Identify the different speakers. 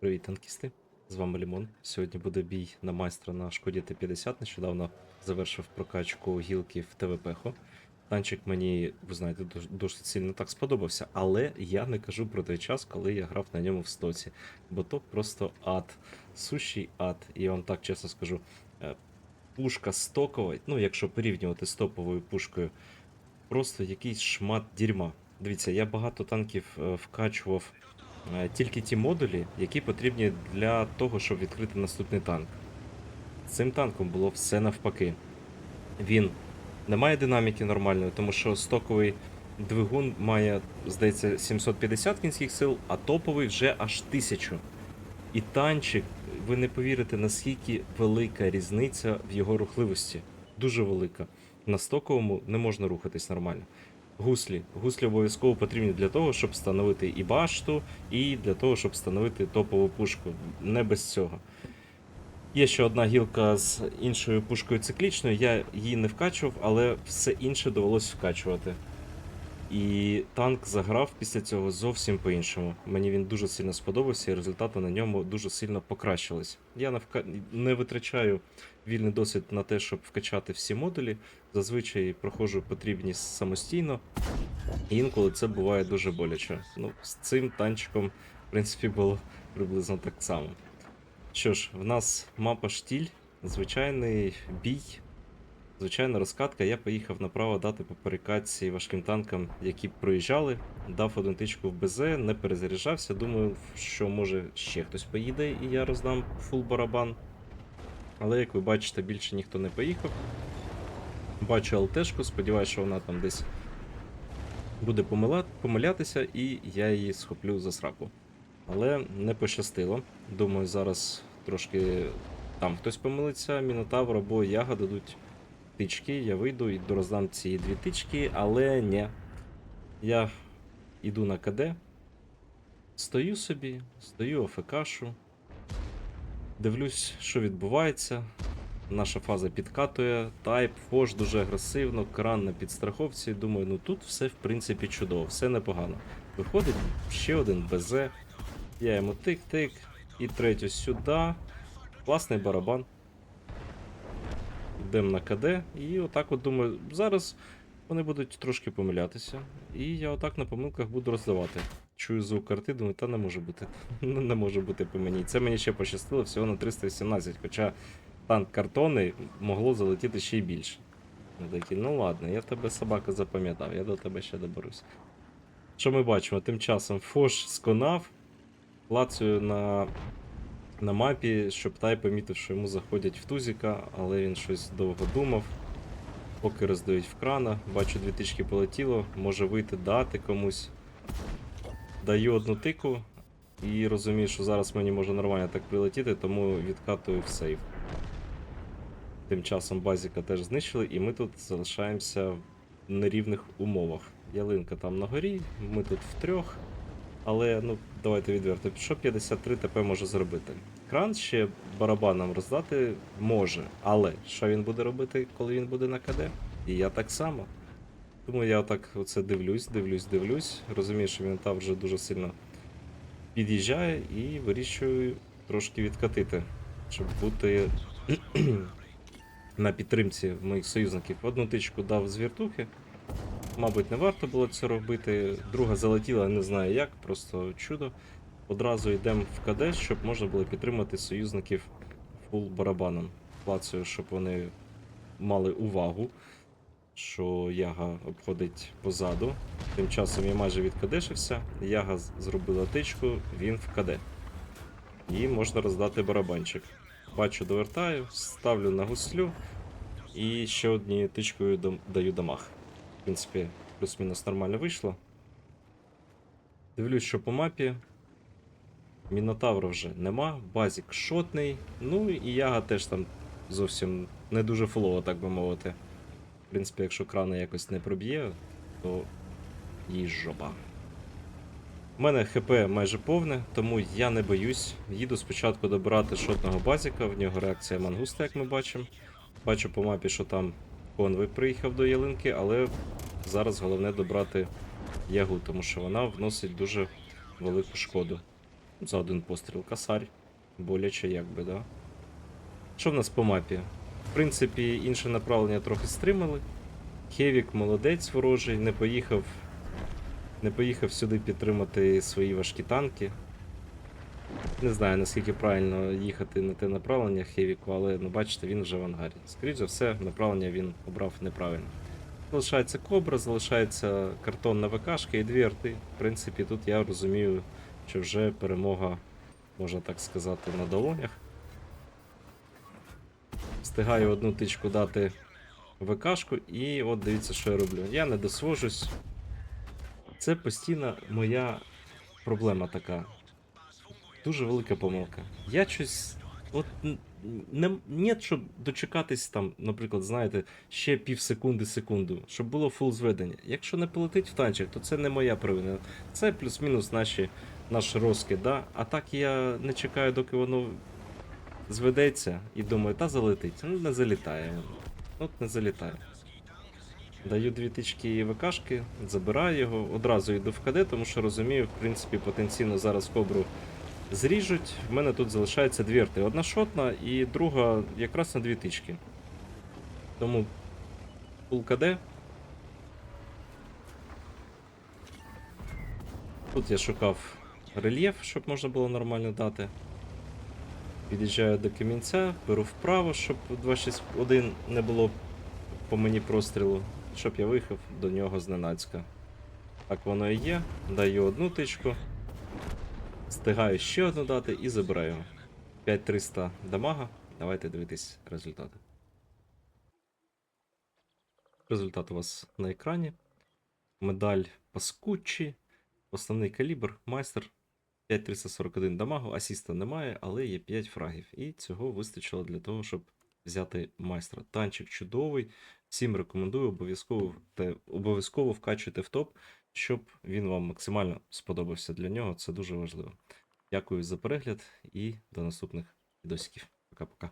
Speaker 1: Привіт, танкісти! З вами Лімон. Сьогодні буде бій на майстра на шкоді Т-50. Нещодавно завершив прокачку гілки в ТВПХу. Танчик мені, ви знаєте, дуже, дуже сильно так сподобався, але я не кажу про той час, коли я грав на ньому в стоці. Бо то просто ад. Сущий ад. І я вам так чесно скажу. е, Пушка стокова, ну якщо порівнювати з топовою пушкою, просто якийсь шмат дерьма. Дивіться, я багато танків е, вкачував тільки ті модулі, які потрібні для того, щоб відкрити наступний танк. Цим танком було все навпаки. Він не має динаміки нормальної, тому що стоковий двигун має, здається, 750 кінських сил, а топовий вже аж 1000. І танчик, ви не повірите, наскільки велика різниця в його рухливості. Дуже велика. На стоковому не можна рухатись нормально. Гуслі. Гуслі обов'язково потрібні для того, щоб встановити і башту, і для того, щоб встановити топову пушку. Не без цього. Є ще одна гілка з іншою пушкою циклічною, я її не вкачував, але все інше довелось вкачувати. І танк заграв після цього зовсім по-іншому. Мені він дуже сильно сподобався, і результати на ньому дуже сильно покращились. Я не витрачаю вільний досвід на те, щоб вкачати всі модулі. Зазвичай проходжу потрібні самостійно. І інколи це буває дуже боляче. Ну, з цим танчиком, в принципі, було приблизно так само. Що ж, в нас мапа штіль, звичайний бій, звичайна розкатка. Я поїхав направо дати по перекатці важким танкам, які проїжджали. Дав один тичку в БЗ, не перезаряджався. Думаю, що може ще хтось поїде і я роздам фул барабан. Але як ви бачите, більше ніхто не поїхав. Бачу ЛТшку, сподіваюся, що вона там десь буде помилятися, і я її схоплю за сраку. Але не пощастило. Думаю, зараз трошки там хтось помилиться, Мінотавр або Яга дадуть тички, я вийду і дороздам ці дві тички, але ні. Я йду на КД, стою собі, стою АФКшу, дивлюсь, що відбувається. Наша фаза підкатує, тайп, фош дуже агресивно, кран на підстраховці. Думаю, ну тут все в принципі чудово, все непогано. Виходить ще один БЗ. Я йому тик-тик. І третю сюди. Класний барабан. Йдемо на КД. І отак от думаю, зараз вони будуть трошки помилятися. І я отак на помилках буду роздавати. Чую звук карти, думаю, та не може бути. Не може бути по мені. Це мені ще пощастило всього на 318, хоча танк картонний могло залетіти ще й більше. Я такий, ну ладно, я тебе собака запам'ятав, я до тебе ще доберусь. Що ми бачимо? Тим часом Фош сконав, клацаю на, на мапі, щоб Тай помітив, що йому заходять в тузіка, але він щось довго думав. Поки роздають в крана, бачу дві тички полетіло, може вийти дати комусь. Даю одну тику і розумію, що зараз мені може нормально так прилетіти, тому відкатую в сейф. Тим часом базіка теж знищили, і ми тут залишаємося в нерівних умовах. Ялинка там на горі, ми тут втрьох. Але ну, давайте відверто, що 53 ТП може зробити? Кран ще барабаном роздати може, але що він буде робити, коли він буде на КД? І я так само. Тому я отак оце дивлюсь, дивлюсь, дивлюсь. Розумію, що він там вже дуже сильно під'їжджає і вирішую трошки відкатити, щоб бути на підтримці моїх союзників. Одну тичку дав з віртухи. Мабуть, не варто було це робити. Друга залетіла, не знаю як, просто чудо. Одразу йдемо в КД, щоб можна було підтримати союзників фул барабаном. Клацаю, щоб вони мали увагу, що Яга обходить позаду. Тим часом я майже відкадешився, Яга зробила тичку, він в КД. І можна роздати барабанчик. Бачу, довертаю, ставлю на гуслю і ще однією тичкою даю дамаг. В принципі, плюс-мінус нормально вийшло. Дивлюсь, що по мапі. Мінотавра вже нема, базік шотний. Ну і яга теж там зовсім не дуже фулово, так би мовити. Принципі, якщо крана якось не проб'є, то їй жопа. У мене ХП майже повне, тому я не боюсь. Їду спочатку добирати шотного базіка, в нього реакція мангуста, як ми бачимо. Бачу по мапі, що там конвой приїхав до ялинки, але зараз головне добрати ягу, тому що вона вносить дуже велику шкоду. За один постріл косарь. Боляче якби, да. Що в нас по мапі? В принципі, інше направлення трохи стримали. Хевік молодець ворожий, не поїхав. Не поїхав сюди підтримати свої важкі танки. Не знаю, наскільки правильно їхати на те направлення Хевіку, але ну бачите, він вже в ангарі. Скоріше за все, направлення він обрав неправильно. Залишається кобра, залишається картонна ВКшка і дві арти. В принципі, тут я розумію, що вже перемога, можна так сказати, на долонях. Встигаю одну тичку дати ВКшку, і от дивіться, що я роблю. Я не досвожусь. Це постійна моя проблема така. Дуже велика помилка. Я щось. От не, нет, щоб дочекатись там, наприклад, знаєте, ще пів секунди секунду, щоб було фул зведення. Якщо не полетить в танчик, то це не моя провина. Це плюс-мінус наші, наш розкид, да? А так я не чекаю, доки воно зведеться і думаю, та залетить. Ну не залітає. От не залітає. Даю дві тички ВКшки, забираю його, одразу йду в КД, тому що розумію, в принципі, потенційно зараз кобру зріжуть. В мене тут залишається дві арти. Одна шотна і друга якраз на дві тички. Тому пул КД. Тут я шукав рельєф, щоб можна було нормально дати. Під'їжджаю до камінця, беру вправо, щоб 261 не було по мені прострілу, щоб я виїхав до нього зненацька. Так воно і є. Даю одну тичку. Встигаю ще одну дати і забираю. 5300 дамага. Давайте дивитись результати. Результат у вас на екрані. Медаль Паскуччі. Основний калібр, майстер 5341 дамагу, асіста немає, але є 5 фрагів. І цього вистачило для того, щоб взяти майстра. Танчик чудовий. Всім рекомендую обов'язково обов'язково вкачуйте в топ, щоб він вам максимально сподобався для нього. Це дуже важливо. Дякую за перегляд і до наступних відосиків. Пока-пока.